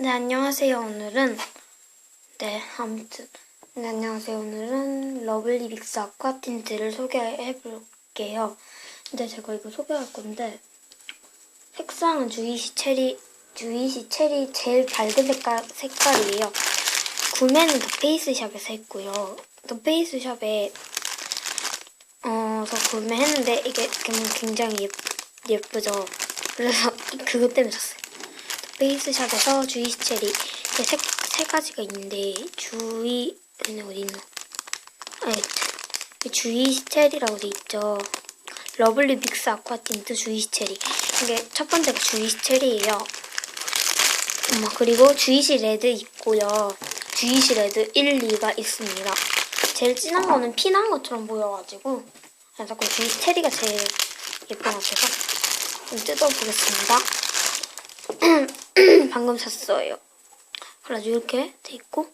네, 안녕하세요. 오늘은 네, 아무튼 네, 안녕하세요. 오늘은 러블리 빅스 아쿠아 틴트를 소개해 볼게요. 근데 제가 이거 소개할 건데 색상은 주이시 체리 주이시 체리 제일 밝은 색깔 색깔이에요. 구매는 더 페이스샵에서 했고요. 더 페이스샵에 어서 구매했는데 이게 굉장히 예, 예쁘죠. 그래서 그것 때문에 샀어요. 베이스샵에서 주이 체리 세, 세 가지가 있는데 주이 얘네 어디 있나? 아, 예. 주이 체리라고 돼 있죠. 러블리 빅스 아쿠아 틴트 주이 체리 이게 첫 번째가 주이 체리예요. 엄마 그리고 주이시 레드 있고요. 주이시 레드 1, 2가 있습니다. 제일 진한 거는 피난 것처럼 보여가지고 그래서 그 주이시 체리가 제일 예쁜 것 같아서 좀 뜯어보겠습니다. 방금 샀어요. 그래가지고 이렇게 돼 있고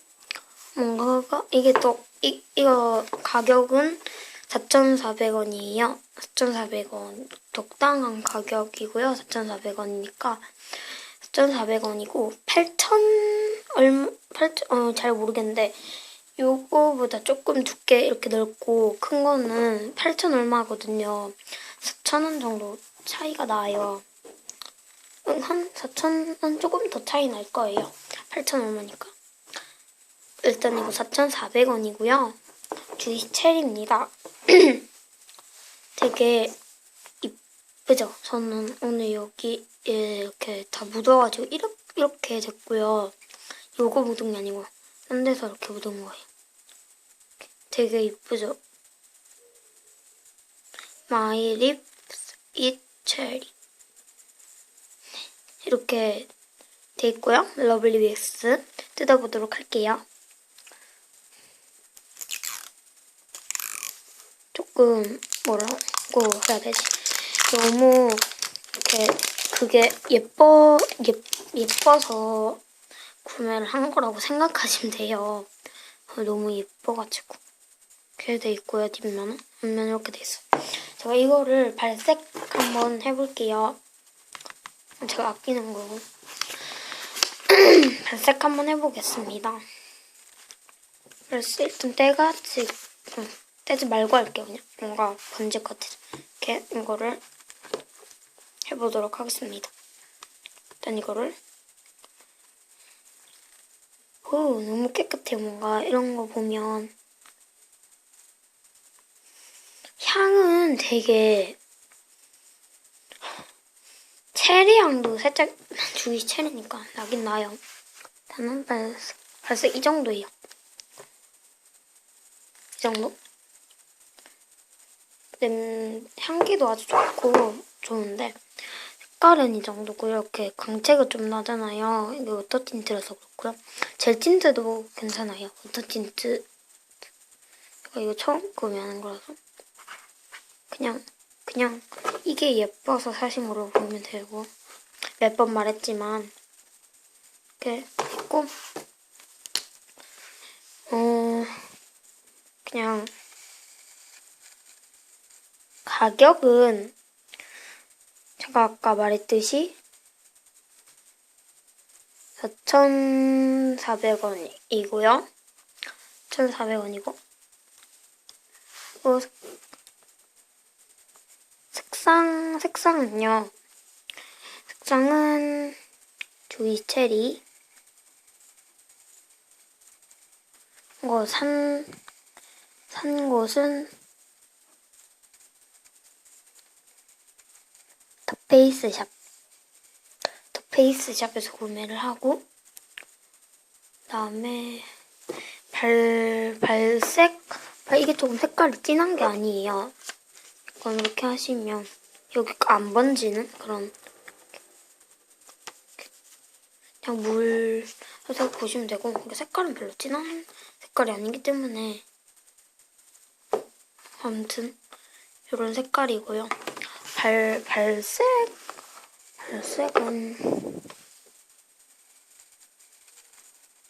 뭔가가 이게 또 이, 이거 가격은 4,400원이에요. 4,400원 적당한 가격이고요. 4,400원이니까 4,400원이고 8,000 얼마 8,000 어, 잘 모르겠는데 요거보다 조금 두께 이렇게 넓고 큰 거는 8,000 얼마거든요. 4,000원 정도 차이가 나요. 응, 한 4,000원 조금 더 차이 날 거예요. 8,000 얼마니까. 일단 이거 4,400원이고요. 주이 체리입니다. 되게 이쁘죠? 저는 오늘 여기 이렇게 다 묻어가지고 이렇게, 이렇게 됐고요. 요거 묻은 게 아니고 딴 데서 이렇게 묻은 거예요. 되게 이쁘죠? 마이 립스 이렇게 돼 있고요. 러블리 믹스 뜯어보도록 할게요. 조금 뭐라고 해야 되지? 너무 이렇게 그게 예뻐 예, 예뻐서 구매를 한 거라고 생각하시면 돼요. 너무 예뻐가지고 이렇게 돼 있고요. 뒷면은 앞면 이렇게 돼 있어요. 제가 이거를 발색 한번 해볼게요. 제가 아끼는 거고 발색 한번 해보겠습니다. 그래서 일단 떼가지 응, 떼지 말고 할게요. 그냥 뭔가 번질 것 같아서 이렇게 이거를 해보도록 하겠습니다. 일단 이거를 오 너무 깨끗해 뭔가 이런 거 보면 향은 되게 체리 향도 살짝 주위 체리니까 나긴 나요. 나는 발색, 발색 이 정도예요. 이 정도? 냄, 향기도 아주 좋고 좋은데 색깔은 이 정도고 이렇게 광채가 좀 나잖아요. 이게 워터 틴트라서 그렇고요. 젤 틴트도 괜찮아요. 워터 틴트 이거 처음 구매하는 거라서 그냥 그냥 이게 예뻐서 사신 거로 보면 되고. 몇 번 말했지만. 이렇게 있고. 어 그냥 가격은 제가 아까 말했듯이 4,400원이고요. 1,400원이고. 뭐 색상, 색상은요. 색상은 조이 체리. 이거 산, 산 곳은 더페이스 샵. 더페이스 샵에서 구매를 하고, 그 다음에 발, 발색, 이게 조금 색깔이 진한 게 아니에요. 이건 이렇게 하시면 여기 안 번지는 그런 그냥 물 해서 보시면 되고 색깔은 별로 진한 색깔이 아니기 때문에 아무튼 이런 색깔이고요. 발 발색 발색은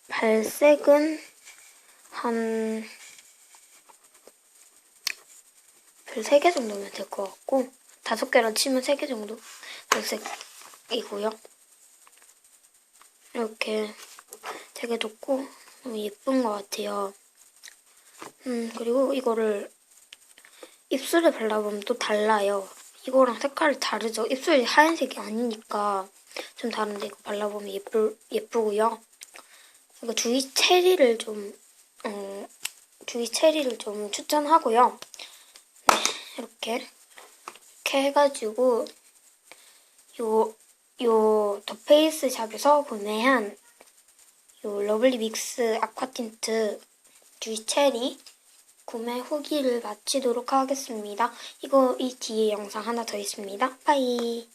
발색은 한 별 3개 정도면 될 것 같고 5개로 치면 3개 정도 발색이고요. 이렇게 되게 돋고 너무 예쁜 것 같아요. 음, 그리고 이거를 입술에 발라보면 또 달라요. 이거랑 색깔이 다르죠? 입술이 하얀색이 아니니까 좀 다른데 이거 발라보면 예쁠, 예쁘고요. 이거 주위 체리를 좀, 어, 주위 체리를 좀 추천하고요. 네, 이렇게. 이렇게 해가지고, 요, 요, 더 페이스 샵에서 구매한 요 러블리 믹스 아쿠아 틴트 주위 체리 구매 후기를 마치도록 하겠습니다. 이거 이 뒤에 영상 하나 더 있습니다. 빠이.